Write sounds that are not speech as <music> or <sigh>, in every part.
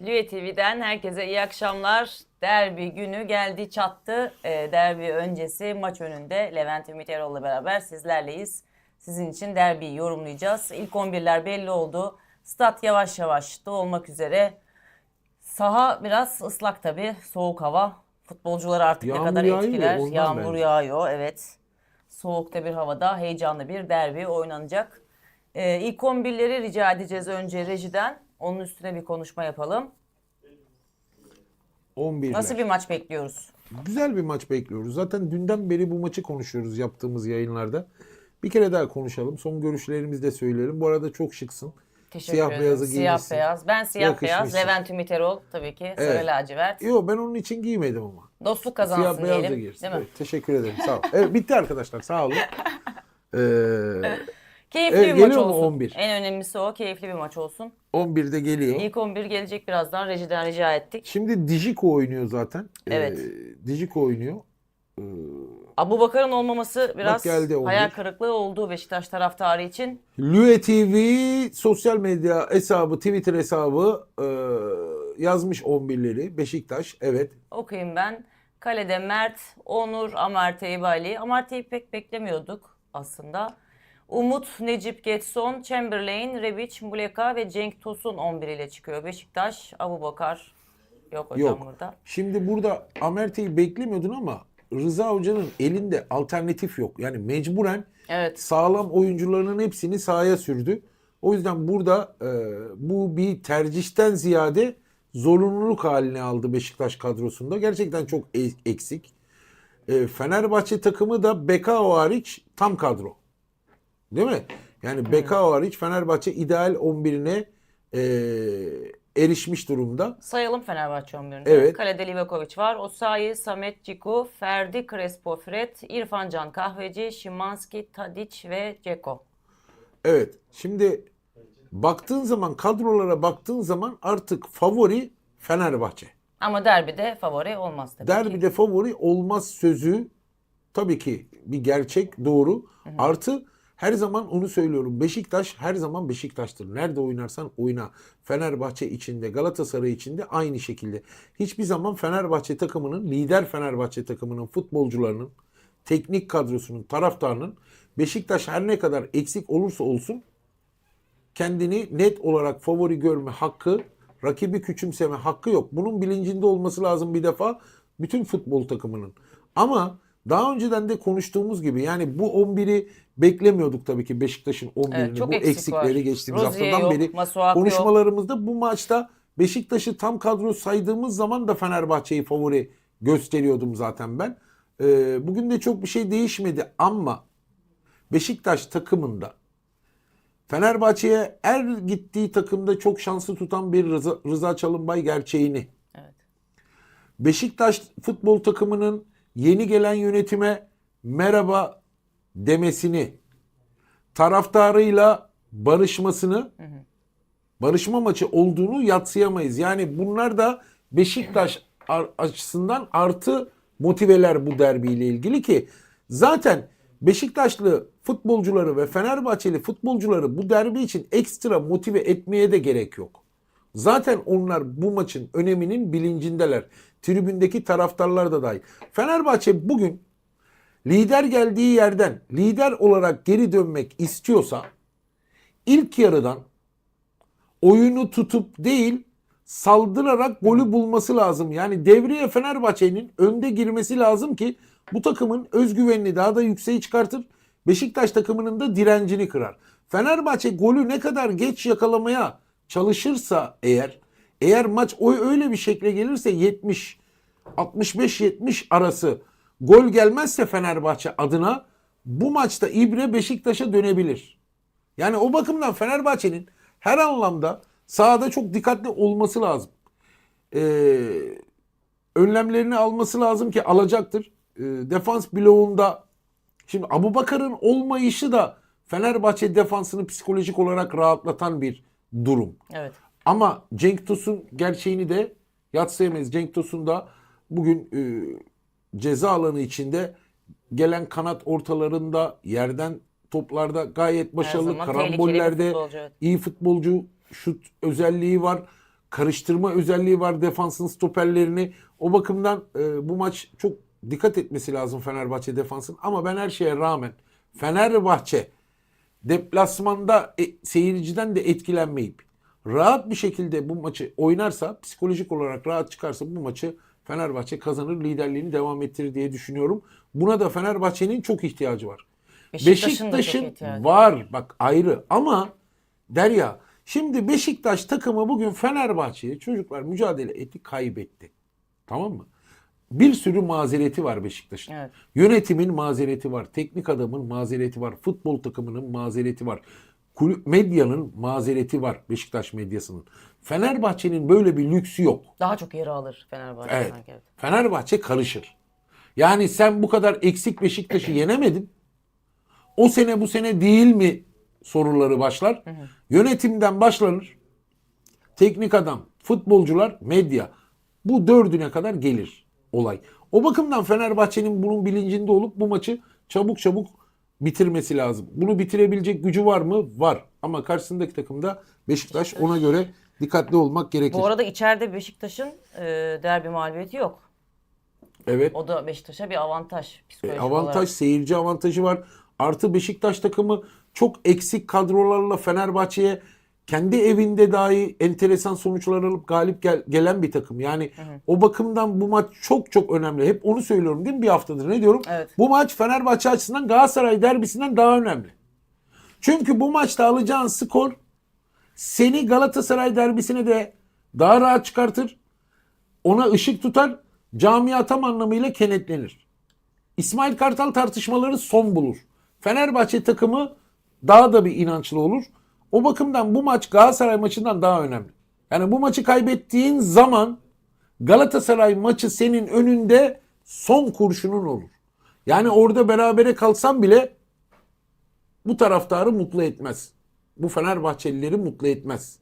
Lüye TV'den herkese iyi akşamlar. Derbi günü geldi çattı. Ee, derbi öncesi maç önünde Levent Ümit Erol'la beraber sizlerleyiz. Sizin için derbiyi yorumlayacağız. İlk 11'ler belli oldu. Stat yavaş yavaş dolmak üzere. Saha biraz ıslak tabii. Soğuk hava. Futbolcuları artık Yağmur ne kadar yağıyor, etkiler. ondan Yağmur bence. yağıyor evet. Soğukta bir havada heyecanlı bir derbi oynanacak. Ee, ilk 11'leri rica edeceğiz önce rejiden. Onun üstüne bir konuşma yapalım. 11'ler. Nasıl bir maç bekliyoruz? Güzel bir maç bekliyoruz. Zaten dünden beri bu maçı konuşuyoruz yaptığımız yayınlarda. Bir kere daha konuşalım. Son görüşlerimizi de söyleyelim. Bu arada çok şıksın. Teşekkür Siyah ederim. beyazı Siyah giymişsin. beyaz. Ben siyah beyaz. Levent Ümit Erol tabii ki. Sarı Evet. lacivert. Yok ben onun için giymedim ama. Dostluk kazansın Siyah beyaz da diyelim. giyersin. Değil mi? Evet, teşekkür ederim. Sağ ol. Evet bitti arkadaşlar. Sağ olun. <laughs> Ee, Keyifli Evet, bir maç geliyor mu olsun. 11? En önemlisi o. Keyifli bir maç olsun. 11'de geliyor. İlk 11 gelecek birazdan. Rejiden rica ettik. Şimdi Dijiko oynuyor zaten. Ee, Evet. Dijiko oynuyor. Ee, Abu Bakar'ın olmaması biraz geldi 11. hayal kırıklığı oldu Beşiktaş taraftarı için. Lüe TV sosyal medya hesabı, Twitter hesabı e, yazmış 11'leri. Beşiktaş evet. Okuyayım ben. Kalede Mert, Onur, Amartey Teybali. Amartey'i pek beklemiyorduk aslında. Umut, Necip Getson, Chamberlain, Rebic, Muleka ve Cenk Tosun 11 ile çıkıyor. Beşiktaş, Abu Bakar yok hocam Yok. burada. Şimdi burada Amerte'yi beklemiyordun ama Rıza Hoca'nın elinde alternatif yok. Yani mecburen Evet. sağlam oyuncularının hepsini sahaya sürdü. O yüzden burada e, bu bir tercihten ziyade zorunluluk haline aldı Beşiktaş kadrosunda. Gerçekten çok e- eksik. E, Fenerbahçe takımı da Bekao hariç tam kadro. Değil mi? Yani Bekao hariç Fenerbahçe ideal 11'ine e, erişmiş durumda. Sayalım Fenerbahçe 11'ini. Evet. Kalede Livakovic var. Osayi, Samet Ciku, Ferdi, Crespo, Fred, İrfan Can Kahveci, Şimanski, Tadic ve Ceko. Evet. Şimdi baktığın zaman kadrolara baktığın zaman artık favori Fenerbahçe. Ama derbide favori olmaz tabii ki. Derbide favori olmaz sözü tabii ki bir gerçek doğru. Artı her zaman onu söylüyorum. Beşiktaş her zaman Beşiktaş'tır. Nerede oynarsan oyna. Fenerbahçe içinde, Galatasaray içinde aynı şekilde. Hiçbir zaman Fenerbahçe takımının, lider Fenerbahçe takımının futbolcularının, teknik kadrosunun, taraftarının Beşiktaş her ne kadar eksik olursa olsun kendini net olarak favori görme hakkı, rakibi küçümseme hakkı yok. Bunun bilincinde olması lazım bir defa bütün futbol takımının. Ama daha önceden de konuştuğumuz gibi yani bu 11'i beklemiyorduk tabii ki Beşiktaş'ın 11'ini. Evet, çok bu eksik eksikleri var. geçtiğimiz Rozier haftadan yok, beri Masuaku yok. konuşmalarımızda bu maçta Beşiktaş'ı tam kadro saydığımız zaman da Fenerbahçe'yi favori gösteriyordum zaten ben. Ee, bugün de çok bir şey değişmedi ama Beşiktaş takımında Fenerbahçe'ye er gittiği takımda çok şanslı tutan bir Rıza, Rıza Çalınbay gerçeğini. Evet. Beşiktaş futbol takımının yeni gelen yönetime merhaba demesini, taraftarıyla barışmasını, barışma maçı olduğunu yatsıyamayız. Yani bunlar da Beşiktaş açısından artı motiveler bu derbiyle ilgili ki zaten Beşiktaşlı futbolcuları ve Fenerbahçeli futbolcuları bu derbi için ekstra motive etmeye de gerek yok. Zaten onlar bu maçın öneminin bilincindeler. Tribündeki taraftarlar da dahil. Fenerbahçe bugün lider geldiği yerden lider olarak geri dönmek istiyorsa ilk yarıdan oyunu tutup değil saldırarak golü bulması lazım. Yani devreye Fenerbahçe'nin önde girmesi lazım ki bu takımın özgüvenini daha da yükseğe çıkartır. Beşiktaş takımının da direncini kırar. Fenerbahçe golü ne kadar geç yakalamaya çalışırsa eğer eğer maç o öyle bir şekle gelirse 70 65-70 arası gol gelmezse Fenerbahçe adına bu maçta ibre Beşiktaş'a dönebilir. Yani o bakımdan Fenerbahçe'nin her anlamda sahada çok dikkatli olması lazım. Ee, önlemlerini alması lazım ki alacaktır. Ee, defans bloğunda şimdi Abubakar'ın olmayışı da Fenerbahçe defansını psikolojik olarak rahatlatan bir durum. Evet. Ama Cenk Tosun gerçeğini de yatsıyamayız. Cenk Tosun da bugün e, ceza alanı içinde gelen kanat ortalarında yerden toplarda gayet başarılı. Karambollerde futbolcu, evet. iyi futbolcu. Şut özelliği var. Karıştırma özelliği var defansın stoperlerini. O bakımdan e, bu maç çok dikkat etmesi lazım Fenerbahçe defansın. Ama ben her şeye rağmen Fenerbahçe deplasmanda e, seyirciden de etkilenmeyip rahat bir şekilde bu maçı oynarsa, psikolojik olarak rahat çıkarsa bu maçı Fenerbahçe kazanır, liderliğini devam ettirir diye düşünüyorum. Buna da Fenerbahçe'nin çok ihtiyacı var. Beşiktaş'ın Beşiktaş'ın ihtiyacı var bak ayrı ama Derya şimdi Beşiktaş takımı bugün Fenerbahçe'ye çocuklar mücadele etti kaybetti. Tamam mı? Bir sürü mazereti var Beşiktaş'ın. Evet. Yönetimin mazereti var. Teknik adamın mazereti var. Futbol takımının mazereti var. Kulüp medyanın mazereti var Beşiktaş medyasının. Fenerbahçe'nin böyle bir lüksü yok. Daha çok yeri alır Fenerbahçe. Evet. sanki, evet. Fenerbahçe karışır. Yani sen bu kadar eksik Beşiktaş'ı yenemedin. O sene bu sene değil mi soruları başlar. Yönetimden başlanır. Teknik adam, futbolcular, medya. Bu dördüne kadar gelir olay. O bakımdan Fenerbahçe'nin bunun bilincinde olup bu maçı çabuk çabuk bitirmesi lazım. Bunu bitirebilecek gücü var mı? Var. Ama karşısındaki takımda Beşiktaş ona göre dikkatli olmak gerekir. Bu arada içeride Beşiktaş'ın e, derbi mağlubiyeti yok. evet. O da Beşiktaş'a bir avantaj. E, avantaj, olarak. seyirci avantajı var. Artı Beşiktaş takımı çok eksik kadrolarla Fenerbahçe'ye kendi evinde dahi enteresan sonuçlar alıp galip gel- gelen bir takım. Yani o bakımdan bu maç çok çok önemli. Hep onu söylüyorum değil mi bir haftadır ne diyorum? Evet. Bu maç Fenerbahçe açısından Galatasaray derbisinden daha önemli. Çünkü bu maçta alacağın skor seni Galatasaray derbisine de daha rahat çıkartır. Ona ışık tutar. Camia tam anlamıyla kenetlenir. İsmail Kartal tartışmaları son bulur. Fenerbahçe takımı daha da bir inançlı olur. O bakımdan bu maç Galatasaray maçından daha önemli. Yani bu maçı kaybettiğin zaman Galatasaray maçı senin önünde son kurşunun olur. Yani orada berabere kalsan bile bu taraftarı mutlu etmez. Bu Fenerbahçelileri mutlu etmez.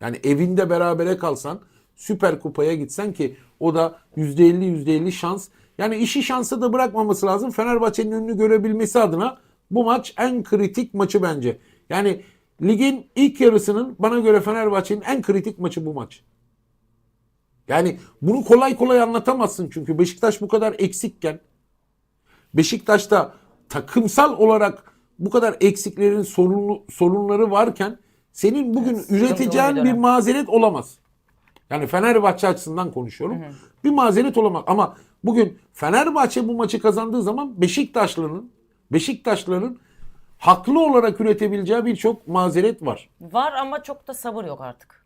Yani evinde berabere kalsan Süper Kupa'ya gitsen ki o da %50 %50 şans. Yani işi şansa da bırakmaması lazım. Fenerbahçe'nin önünü görebilmesi adına bu maç en kritik maçı bence. Yani ligin ilk yarısının bana göre Fenerbahçe'nin en kritik maçı bu maç. Yani bunu kolay kolay anlatamazsın çünkü Beşiktaş bu kadar eksikken Beşiktaş'ta takımsal olarak bu kadar eksiklerin sorunlu, sorunları varken senin bugün sıkıntılı üreteceğin bir mazeret olamaz. Yani Fenerbahçe açısından konuşuyorum. Bir mazeret olamaz ama bugün Fenerbahçe bu maçı kazandığı zaman Beşiktaşlı'nın Beşiktaşlıların haklı olarak üretebileceği birçok mazeret var. Var ama çok da sabır yok artık.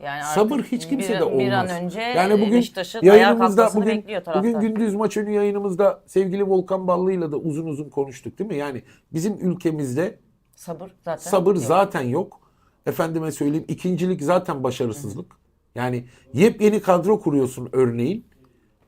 Yani artık Sabır hiç kimsede bir, olmaz. Bir an önce yani bugün Beşiktaş'ın yayınımızda bugün, bugün gündüz maç önü yayınımızda sevgili Volkan Ballı'yla da uzun uzun konuştuk değil mi? Yani bizim ülkemizde sabır zaten sabır yok. zaten yok. Efendime söyleyeyim ikincilik zaten başarısızlık. Yani yepyeni kadro kuruyorsun örneğin.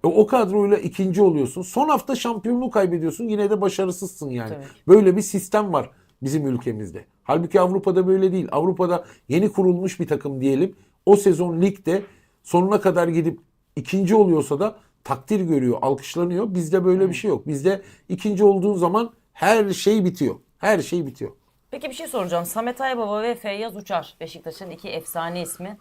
E, o kadroyla ikinci oluyorsun. Son hafta şampiyonluğu kaybediyorsun. Yine de başarısızsın yani. Tabii. Böyle bir sistem var bizim ülkemizde. Halbuki Avrupa'da böyle değil. Avrupa'da yeni kurulmuş bir takım diyelim. O sezon ligde sonuna kadar gidip ikinci oluyorsa da takdir görüyor, alkışlanıyor. Bizde böyle bir şey yok. Bizde ikinci olduğun zaman her şey bitiyor. Her şey bitiyor. Peki bir şey soracağım. Samet Aybaba ve Feyyaz Uçar Beşiktaş'ın iki efsane ismi.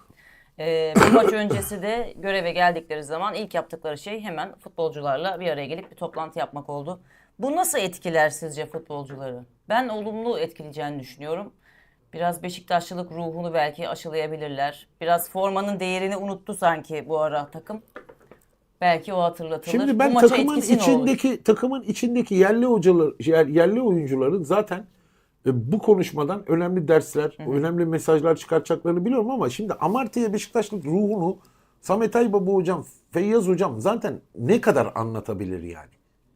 Ee, bu maç öncesi de göreve geldikleri zaman ilk yaptıkları şey hemen futbolcularla bir araya gelip bir toplantı yapmak oldu. Bu nasıl etkiler sizce futbolcuları? Ben olumlu etkileyeceğini düşünüyorum. Biraz Beşiktaşlılık ruhunu belki aşılayabilirler. Biraz formanın değerini unuttu sanki bu ara takım. Belki o hatırlatılır. Şimdi bu ben maça takımın içindeki takımın içindeki yerli hocalar yer- yerli oyuncuların zaten bu konuşmadan önemli dersler, önemli mesajlar çıkartacaklarını biliyorum ama şimdi Amartya Beşiktaşlık ruhunu Samet Aybaba hocam, Feyyaz hocam zaten ne kadar anlatabilir yani?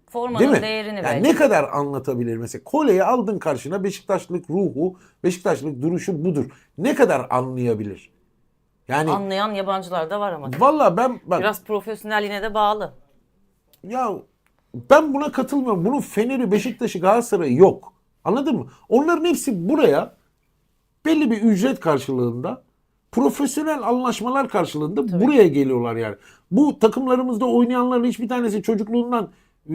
Formanın Değil mi? değerini Yani belki. ne kadar anlatabilir mesela? Kole'yi aldın karşına Beşiktaşlık ruhu, Beşiktaşlık duruşu budur. Ne kadar anlayabilir? Yani Anlayan yabancılar da var ama. valla ben bak Biraz profesyonelliğine de bağlı. Ya ben buna katılmıyorum. Bunun Fener'i, Beşiktaş'ı, Galatasaray'ı yok. Anladın mı? Onların hepsi buraya belli bir ücret karşılığında profesyonel anlaşmalar karşılığında buraya geliyorlar yani. Bu takımlarımızda oynayanların hiçbir tanesi çocukluğundan e,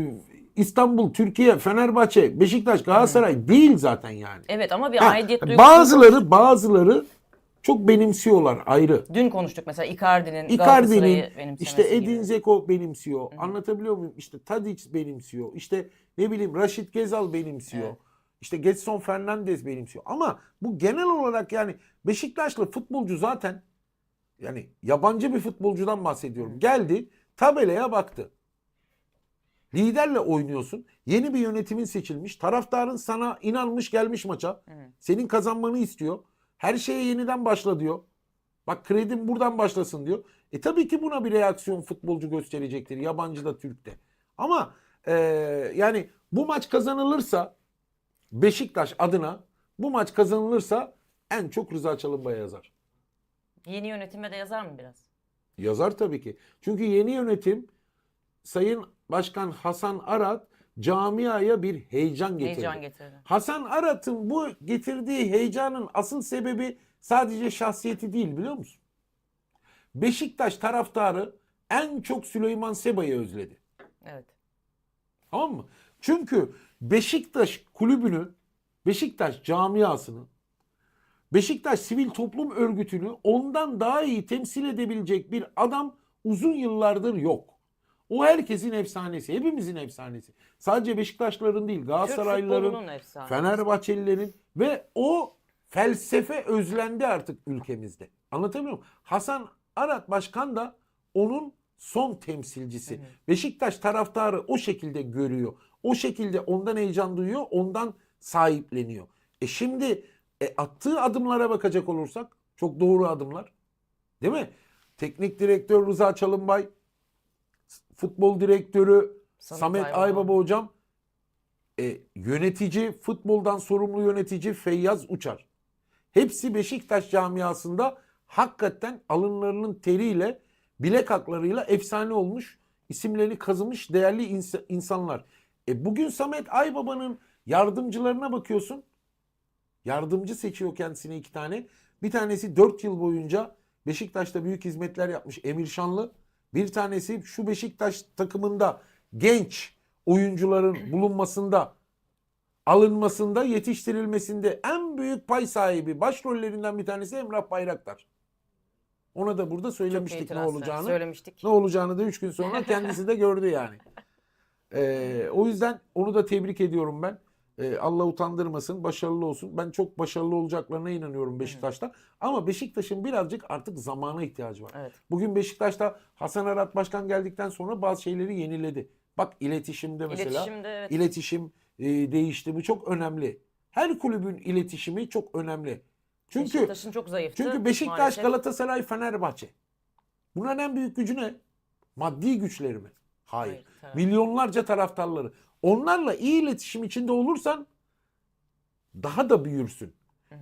İstanbul, Türkiye, Fenerbahçe, Beşiktaş, Galatasaray değil zaten yani. Evet ama bir Ha, aidiyet duygusu. bazıları bazıları çok benimsiyorlar ayrı. Dün konuştuk mesela Icardi'nin Icardi'nin işte. Edin Dzeko benimsiyor. Anlatabiliyor muyum? İşte Tadic benimsiyor. İşte ne bileyim Raşit Gezal benimsiyor. Evet. İşte Getson Fernandez benimsiyor. Ama bu genel olarak yani Beşiktaşlı futbolcu zaten yani yabancı bir futbolcudan bahsediyorum. Geldi tabelaya baktı. Liderle oynuyorsun. Yeni bir yönetimin seçilmiş. Taraftarın sana inanmış gelmiş maça. Senin kazanmanı istiyor. Her şeye yeniden başla diyor. Bak kredim buradan başlasın diyor. E tabii ki buna bir reaksiyon futbolcu gösterecektir. Yabancı da Türk de. Ama e, yani bu maç kazanılırsa Beşiktaş adına bu maç kazanılırsa en çok Rıza Çalınbay yazar. Yeni yönetime de yazar mı biraz? Yazar tabii ki. Çünkü yeni yönetim Sayın Başkan Hasan Arat camiaya bir heyecan getirdi. Heyecan getirdi. Hasan Arat'ın bu getirdiği heyecanın asıl sebebi sadece şahsiyeti değil biliyor musun? Beşiktaş taraftarı en çok Süleyman Seba'yı özledi. Evet. Tamam mı? Çünkü Beşiktaş kulübünü, Beşiktaş camiasını, Beşiktaş sivil toplum örgütünü ondan daha iyi temsil edebilecek bir adam uzun yıllardır yok. O herkesin efsanesi, hepimizin efsanesi. Sadece Beşiktaşların değil, Galatasaraylıların. Fenerbahçelilerin ve o felsefe özlendi artık ülkemizde. Anlatabiliyor muyum? Hasan Arat Başkan da onun son temsilcisi. Beşiktaş taraftarı o şekilde görüyor. O şekilde ondan heyecan duyuyor, ondan sahipleniyor. E şimdi e, attığı adımlara bakacak olursak çok doğru adımlar. Değil mi? Teknik direktör Rıza Çalınbay, futbol direktörü Samet Samet, Aybaba. Aybaba hocam, e, yönetici, futboldan sorumlu yönetici Feyyaz Uçar. Hepsi Beşiktaş camiasında hakikaten alınlarının teriyle, bilek haklarıyla efsane olmuş, isimlerini kazımış değerli ins- insanlar. E bugün Samet Aybaba'nın yardımcılarına bakıyorsun. Yardımcı seçiyor kendisine iki tane. Bir tanesi 4 yıl boyunca Beşiktaş'ta büyük hizmetler yapmış Emir Şanlı. Bir tanesi şu Beşiktaş takımında genç oyuncuların <clears throat> bulunmasında, alınmasında, yetiştirilmesinde en büyük pay sahibi başrollerinden bir tanesi Emrah Bayraktar. Ona da burada söylemiştik ne olacağını. Söylemiştik. Ne olacağını da 3 gün sonra <laughs> kendisi de gördü yani. Ee, o yüzden onu da tebrik ediyorum ben. Ee, Allah utandırmasın, başarılı olsun. Ben çok başarılı olacaklarına inanıyorum Beşiktaş'ta. Ama Beşiktaş'ın birazcık artık zamana ihtiyacı var. Evet. Bugün Beşiktaş'ta Hasan Arat Başkan geldikten sonra bazı şeyleri yeniledi. Bak iletişimde mesela. İletişimde evet. İletişim e, değişti. Bu çok önemli. Her kulübün iletişimi çok önemli. Çünkü Beşiktaş'ın çok zayıftı. çünkü Beşiktaş, maalesef. Galatasaray, Fenerbahçe. Bunların en büyük gücü ne? Maddi güçleri mi? Hayır. Hayır, Milyonlarca taraftarları. Onlarla iyi iletişim içinde olursan daha da büyürsün.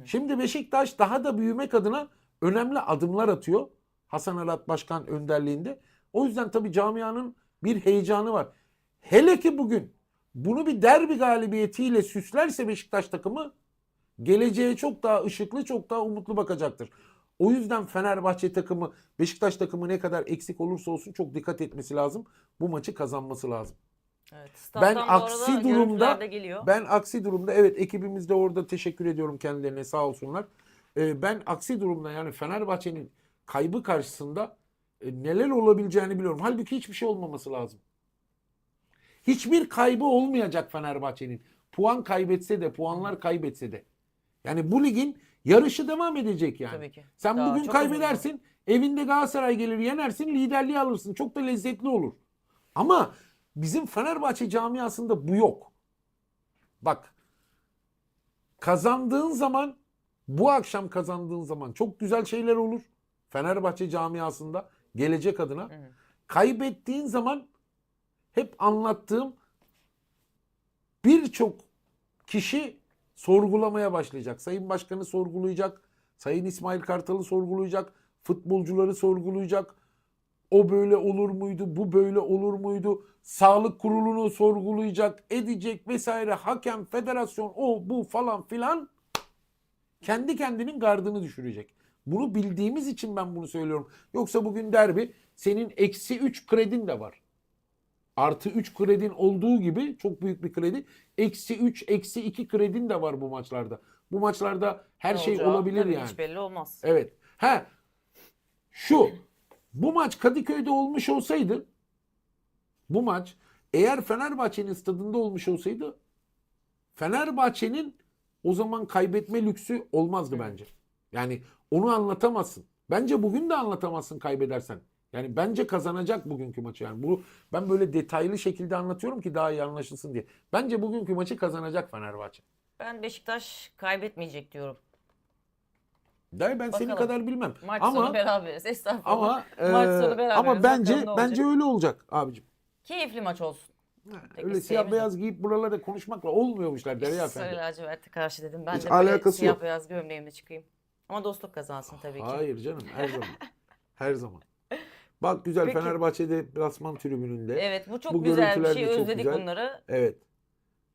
Şimdi Beşiktaş daha da büyümek adına önemli adımlar atıyor. Hasan Arat Başkan önderliğinde. O yüzden tabii camianın bir heyecanı var. Hele ki bugün bunu bir derbi galibiyetiyle süslerse Beşiktaş takımı geleceğe çok daha ışıklı, çok daha umutlu bakacaktır. O yüzden Fenerbahçe takımı, Beşiktaş takımı ne kadar eksik olursa olsun çok dikkat etmesi lazım. Bu maçı kazanması lazım. Evet. Ben aksi durumda ben aksi durumda evet ekibimiz de orada teşekkür ediyorum kendilerine sağ olsunlar. Ee, ben aksi durumda yani Fenerbahçe'nin kaybı karşısında e, neler olabileceğini biliyorum. Halbuki hiçbir şey olmaması lazım. Hiçbir kaybı olmayacak Fenerbahçe'nin. Puan kaybetse de, puanlar kaybetse de. Yani bu ligin yarışı devam edecek yani. Tabii ki. Sen Daha bugün kaybedersin, evinde Galatasaray gelir yenersin, liderliği alırsın. Çok da lezzetli olur. Ama bizim Fenerbahçe camiasında bu yok. Bak kazandığın zaman bu akşam kazandığın zaman çok güzel şeyler olur. Fenerbahçe camiasında gelecek adına. Kaybettiğin zaman hep anlattığım birçok kişi sorgulamaya başlayacak. Sayın Başkanı sorgulayacak. Sayın İsmail Kartal'ı sorgulayacak. Futbolcuları sorgulayacak. O böyle olur muydu? Bu böyle olur muydu? Sağlık kurulunu sorgulayacak, edecek vesaire. Hakem, federasyon, o bu falan filan kendi kendinin gardını düşürecek. Bunu bildiğimiz için ben bunu söylüyorum. Yoksa bugün derbi senin eksi 3 kredin de var. Artı 3 kredin olduğu gibi çok büyük bir kredi. Eksi 3, eksi 2 kredin de var bu maçlarda. Bu maçlarda her Ne şey olacağı olabilir yani. Hiç belli olmaz. Evet. Ha şu bu maç Kadıköy'de olmuş olsaydı bu maç eğer Fenerbahçe'nin stadında olmuş olsaydı Fenerbahçe'nin o zaman kaybetme lüksü olmazdı bence. Yani onu anlatamazsın. Bence bugün de anlatamazsın kaybedersen. Yani bence kazanacak bugünkü maçı. Yani bu ben böyle detaylı şekilde anlatıyorum ki daha iyi anlaşılsın diye. Bence bugünkü maçı kazanacak Fenerbahçe. Ben Beşiktaş kaybetmeyecek diyorum. Der ben senin Bakalım. kadar bilmem. Maç ama sonu beraberiz. Estağfurullah. Ama <laughs> Maç e, sonu beraberiz. ama bence bence öyle olacak abicim. Keyifli maç olsun. Tek öyle siyah beyaz giyip buralarda konuşmakla olmuyormuşlar Derya Sarı Efendi. laciverte karşı dedim. Ben Hiç de alakası siyah yok. beyaz gömleğimle çıkayım. Ama dostluk kazansın tabii ki. Hayır canım her zaman. <laughs> her zaman. Bak güzel Peki. Fenerbahçe'de plasman tribününde. Evet. Evet bu çok Bu güzel bir şey. Özledik güzel. bunları. Evet.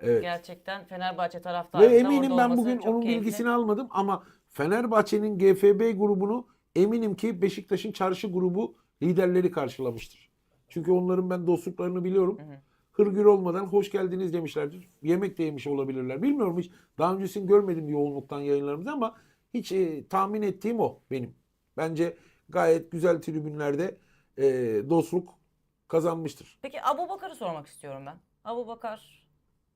Gerçekten Fenerbahçe Ve taraftarının eminim ben bugün onun keyifli. bilgisini almadım ama Fenerbahçe'nin GFB grubunu eminim ki Beşiktaş'ın çarşı grubu liderleri karşılamıştır. Çünkü onların ben dostluklarını biliyorum. Hırgür olmadan hoş geldiniz demişlerdir. Yemek de yemiş olabilirler. Bilmiyorum hiç daha öncesini görmedim yoğunluktan yayınlarımızda ama hiç e, tahmin ettiğim o benim. Bence gayet güzel tribünlerde e, dostluk kazanmıştır. Peki Abu Bakar'ı sormak istiyorum ben. Abu Bakar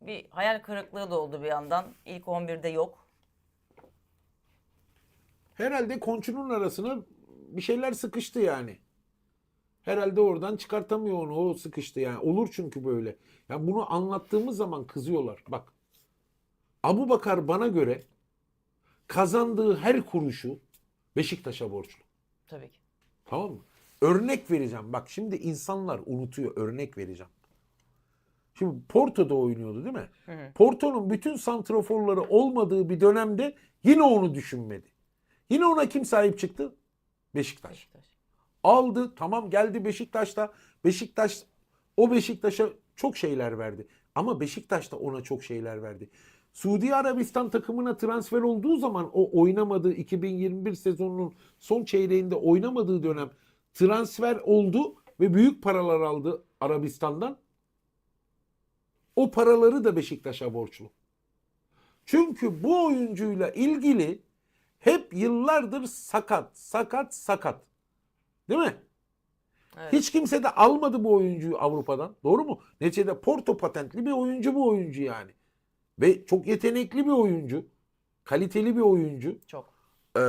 bir hayal kırıklığı da oldu bir yandan. İlk 11'de yok. Herhalde konçunun arasına bir şeyler sıkıştı yani. Herhalde oradan çıkartamıyor onu. O sıkıştı yani. Olur çünkü böyle. Yani bunu anlattığımız zaman kızıyorlar. Bak. Abu Bakar bana göre kazandığı her kuruşu Beşiktaş'a borçlu. Tabii ki. Tamam mı? Örnek vereceğim. Bak şimdi insanlar unutuyor. Örnek vereceğim. Şimdi Porto'da oynuyordu değil mi? Porto'nun bütün santraforları olmadığı bir dönemde yine onu düşünmedi. Yine ona kim sahip çıktı? Beşiktaş. Beşiktaş. Aldı tamam geldi Beşiktaş'ta. Beşiktaş o Beşiktaş'a çok şeyler verdi. Ama Beşiktaş da ona çok şeyler verdi. Suudi Arabistan takımına transfer olduğu zaman o oynamadığı 2021 sezonunun son çeyreğinde oynamadığı dönem transfer oldu ve büyük paralar aldı Arabistan'dan. O paraları da Beşiktaş'a borçlu. Çünkü bu oyuncuyla ilgili hep yıllardır sakat, sakat, sakat. Değil mi? Evet. Hiç kimse de almadı bu oyuncuyu Avrupa'dan. Doğru mu? Neticede Porto patentli bir oyuncu bu oyuncu yani. Ve çok yetenekli bir oyuncu. Kaliteli bir oyuncu. Çok. Ee,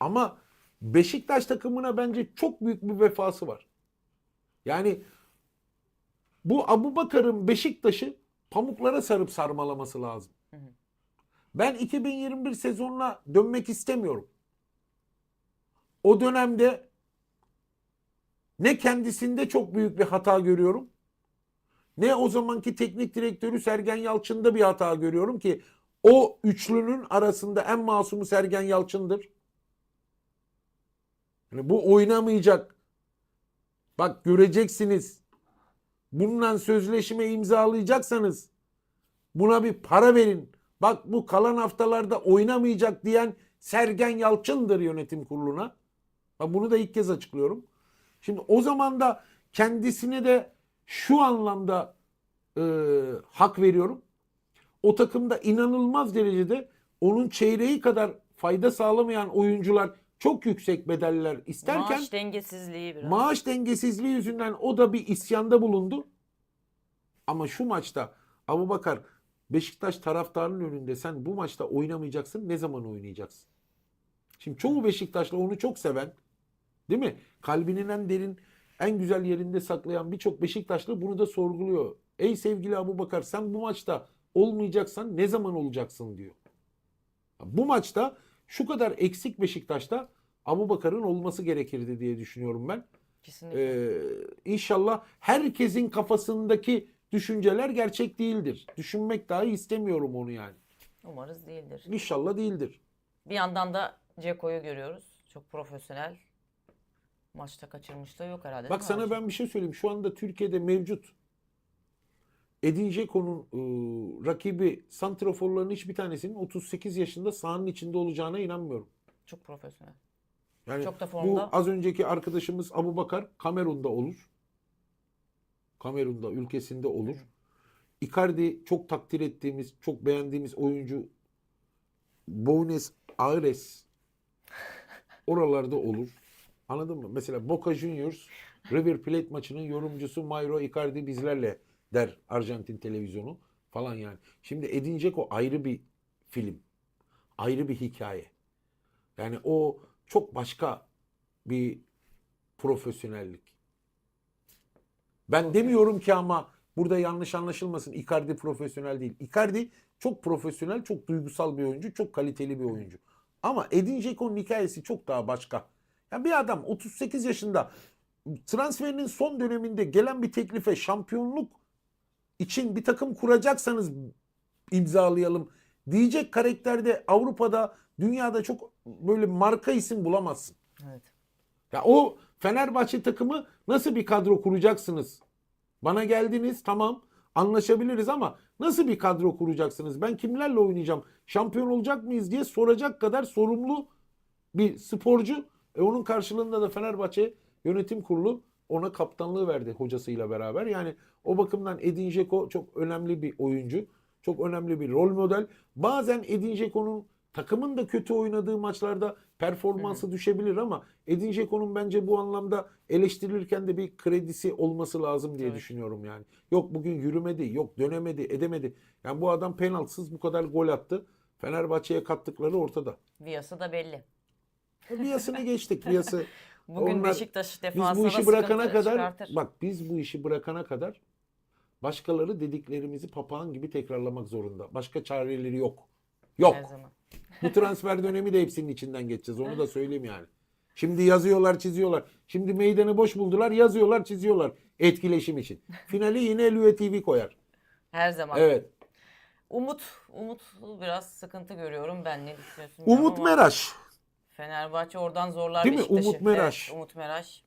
ama Beşiktaş takımına bence çok büyük bir vefası var. Yani bu Abu Bakar'ın Beşiktaş'ı pamuklara sarıp sarmalaması lazım. Ben 2021 sezonuna dönmek istemiyorum. O dönemde ne kendisinde çok büyük bir hata görüyorum. Ne o zamanki teknik direktörü Sergen Yalçın'da bir hata görüyorum ki o üçlünün arasında en masumu Sergen Yalçın'dır. Yani bu oynamayacak. Bak göreceksiniz. Bununla sözleşme imzalayacaksanız buna bir para verin. Bak bu kalan haftalarda oynamayacak diyen Sergen Yalçın'dır yönetim kuruluna. Bak bunu da ilk kez açıklıyorum. Şimdi o zaman da kendisine de şu anlamda e, hak veriyorum. O takımda inanılmaz derecede onun çeyreği kadar fayda sağlamayan oyuncular çok yüksek bedeller isterken Maaş dengesizliği biraz. maaş dengesizliği yüzünden o da bir isyanda bulundu. Ama şu maçta Abubakar Beşiktaş taraftarının önünde sen bu maçta oynamayacaksın. Ne zaman oynayacaksın? Şimdi çoğu Beşiktaşlı onu çok seven, değil mi? Kalbinin en derin, en güzel yerinde saklayan birçok Beşiktaşlı bunu da sorguluyor. Ey sevgili Abubakar sen bu maçta olmayacaksan ne zaman olacaksın diyor. Bu maçta şu kadar eksik Beşiktaş'ta Abubakar'ın olması gerekirdi diye düşünüyorum ben. Kesinlikle. Ee, inşallah herkesin kafasındaki düşünceler gerçek değildir. Düşünmek dahi istemiyorum onu yani. Umarız değildir. İnşallah değildir. Bir yandan da Ceko'yu görüyoruz. Çok profesyonel. Maçta kaçırmışlığı yok herhalde. Bak sana Arşın? ben bir şey söyleyeyim. Şu anda Türkiye'de mevcut Edin Dzeko'nun e, rakibi santraforların hiçbir tanesinin 38 yaşında sahanın içinde olacağına inanmıyorum. Çok profesyonel. Yani Çok da bu formda. az önceki arkadaşımız Abu Bakar Kamerun'da olur. Kamerun'da ülkesinde olur. Icardi çok takdir ettiğimiz, çok beğendiğimiz oyuncu Buenos Aires <laughs> oralarda olur. Anladın mı? Mesela Boca Juniors River Plate maçının yorumcusu Mauro Icardi bizlerle der Arjantin televizyonu falan yani. Şimdi Edin Dzeko ayrı bir film. Ayrı bir hikaye. Yani o çok başka bir profesyonellik. Ben demiyorum ki ama burada yanlış anlaşılmasın. Icardi profesyonel değil. Icardi çok profesyonel, çok duygusal bir oyuncu, çok kaliteli bir oyuncu. Ama Edin Dzeko'nun hikayesi çok daha başka. Ya bir adam 38 yaşında transferinin son döneminde gelen bir teklife şampiyonluk için bir takım kuracaksanız imzalayalım diyecek karakterde Avrupa'da, dünyada çok böyle marka isim bulamazsın. Evet. Ya o Fenerbahçe takımı nasıl bir kadro kuracaksınız? Bana geldiniz tamam anlaşabiliriz ama nasıl bir kadro kuracaksınız? Ben kimlerle oynayacağım? Şampiyon olacak mıyız diye soracak kadar sorumlu bir sporcu. E onun karşılığında da Fenerbahçe yönetim kurulu ona kaptanlığı verdi hocasıyla beraber. Yani o bakımdan Edin Dzeko çok önemli bir oyuncu. Çok önemli bir rol model. Bazen Edin Dzeko'nun takımın da kötü oynadığı maçlarda performansı düşebilir ama Edin Dzeko'nun bence bu anlamda eleştirilirken de bir kredisi olması lazım diye Evet. düşünüyorum yani. Yok bugün yürümedi, yok dönemedi, edemedi. Yani bu adam penaltısız bu kadar gol attı. Fenerbahçe'ye kattıkları ortada. Viyası da belli. Riyasını geçtik. Riyası <laughs> Bugün Onlar- Beşiktaş biz defansına bu işi bırakana kadar çıkartır. bak biz bu işi bırakana kadar başkaları dediklerimizi papağan gibi tekrarlamak zorunda. Başka çareleri yok. Yok. Her zaman. Bu transfer <laughs> dönemi de hepsinin içinden geçeceğiz. Onu da söyleyeyim yani. Şimdi yazıyorlar, çiziyorlar. Şimdi meydanı boş buldular, yazıyorlar, çiziyorlar etkileşim için. Finali yine Lüe TV koyar. Her zaman. Evet. Umut, Umut biraz sıkıntı görüyorum ben. Ne düşünüyorsun? Umut Meraş. Fenerbahçe oradan zorlar Değil mi? Beşiktaş'ı. Umut Meraş. Evet, Umut Meraş.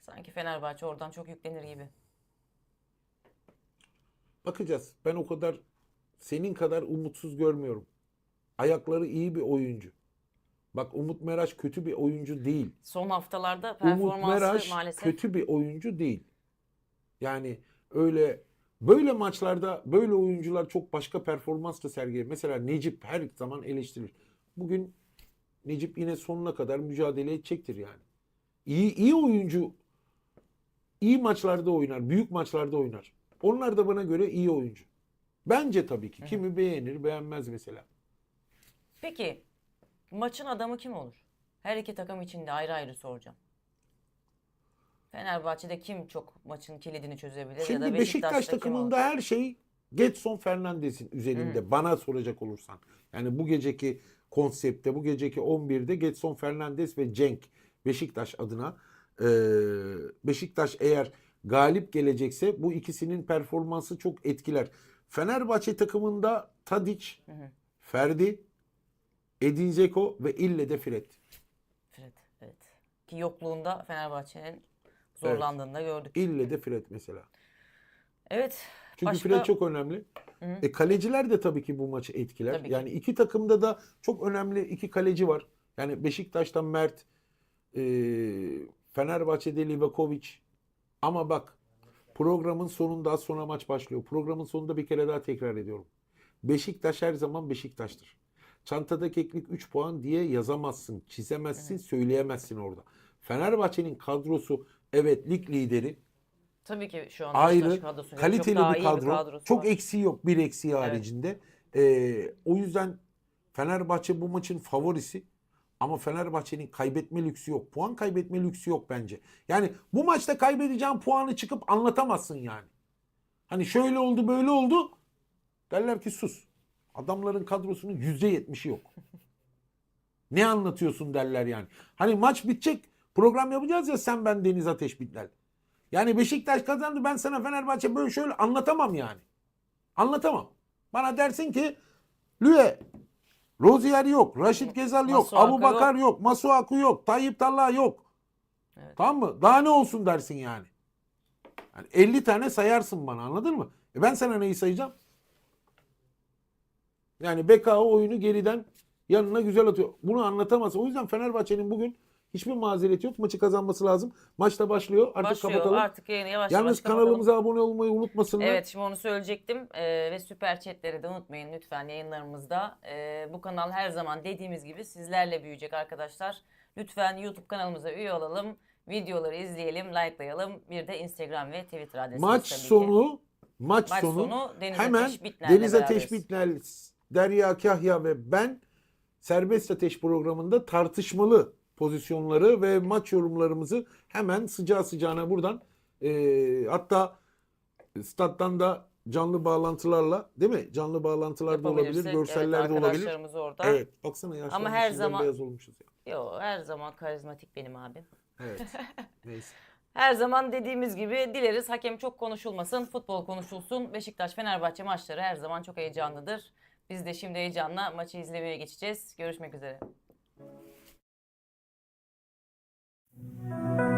Sanki Fenerbahçe oradan çok yüklenir gibi. Bakacağız. Ben o kadar senin kadar umutsuz görmüyorum. Ayakları iyi bir oyuncu. Bak Umut Meraş kötü bir oyuncu değil. Son haftalarda Umut performansı Meraş maalesef kötü bir oyuncu değil. Yani öyle böyle maçlarda böyle oyuncular çok başka performans da sergiler. Mesela Necip her zaman eleştirilir. Bugün Necip yine sonuna kadar mücadele edecektir yani. İyi iyi oyuncu iyi maçlarda oynar, büyük maçlarda oynar. Onlar da bana göre iyi oyuncu. Bence tabii ki. Kimi beğenir, beğenmez mesela. Peki maçın adamı kim olur? Her iki takım için de ayrı ayrı soracağım. Fenerbahçe'de kim çok maçın kilidini çözebilir ya Şimdi da Beşiktaş olur? takımında her şey Getson Fernandes'in üzerinde bana soracak olursan. Yani bu geceki konsepte, bu geceki 11'de Getson Fernandes ve Cenk Beşiktaş adına eee, Beşiktaş eğer galip gelecekse bu ikisinin performansı çok etkiler. Fenerbahçe takımında Tadic, Ferdi, Edin Dzeko ve ille de Fred. Fred, evet. Ki yokluğunda Fenerbahçe'nin zorlandığını da gördük. İlle de Fred mesela. Evet. Çünkü başka- Fred çok önemli. E, kaleciler de tabii ki bu maçı etkiler. Tabii ki. yani iki takımda da çok önemli iki kaleci var. Yani Beşiktaş'tan Mert, e, Fenerbahçe'de Livakovic. Ama bak programın sonunda az sonra maç başlıyor. Programın sonunda bir kere daha tekrar ediyorum. Beşiktaş her zaman Beşiktaş'tır. Çantada keklik 3 puan diye yazamazsın, çizemezsin, söyleyemezsin orada. Fenerbahçe'nin kadrosu evet lig lideri, Tabii ki şu an ayrı kaliteli bir kadro. kadrosu çok var. eksiği yok. Bir eksiği haricinde. Ee, o yüzden Fenerbahçe bu maçın favorisi. Ama Fenerbahçe'nin kaybetme lüksü yok. Puan kaybetme lüksü yok bence. Yani bu maçta kaybedeceğin puanı çıkıp anlatamazsın yani. Hani şöyle oldu böyle oldu. Derler ki sus. Adamların kadrosunun yüzde yetmişi yok. ne anlatıyorsun derler yani. Hani maç bitecek program yapacağız ya sen ben Deniz Ateş Bitler. Yani Beşiktaş kazandı ben sana Fenerbahçe böyle şöyle anlatamam yani. Anlatamam. Bana dersin ki Lüe, Rozier yok, Raşit Gezal yok, Masuaku Abu Bakar yok, Masuaku yok, Tayyip Talha yok. Evet. Tamam mı? Daha ne olsun dersin yani. yani 50 tane sayarsın bana anladın mı? E ben sana neyi sayacağım? Yani BKO oyunu geriden yanına güzel atıyor. Bunu anlatamaz. O yüzden Fenerbahçe'nin bugün hiçbir mazereti yok. Maçı kazanması lazım. Maç da başlıyor. Artık Başlıyor kapatalım. artık yayını yavaş Yalnız yavaş kapatalım. kanalımıza abone olmayı unutmasınlar. Evet şimdi onu söyleyecektim Ee, ve süper chatleri de unutmayın lütfen yayınlarımızda. Ee, bu kanal her zaman dediğimiz gibi sizlerle büyüyecek arkadaşlar. Lütfen YouTube kanalımıza üye olalım, videoları izleyelim, likelayalım. Bir de Instagram ve Twitter adresimiz Maç tabii ki. sonu maç, Maç sonu, sonu Deniz hemen Ateş Bitner'le Deniz beraberiz. Ateş Bitner, Derya Kahya ve ben Serbest Ateş programında tartışmalı pozisyonları ve maç yorumlarımızı hemen sıcağı sıcağına buradan e, hatta stat'tan da canlı bağlantılarla değil mi? Canlı bağlantılar da olabilir, görseller evet, de olabilir. orada. Evet, baksana yaşlanmışız, Ama her zaman- beyaz olmuşuz ya. Yo, her zaman karizmatik benim abim. Evet. <laughs> Neyse. Her zaman dediğimiz gibi dileriz hakem çok konuşulmasın, futbol konuşulsun. Beşiktaş Fenerbahçe maçları her zaman çok heyecanlıdır. Biz de şimdi heyecanla maçı izlemeye geçeceğiz. Görüşmek üzere. Música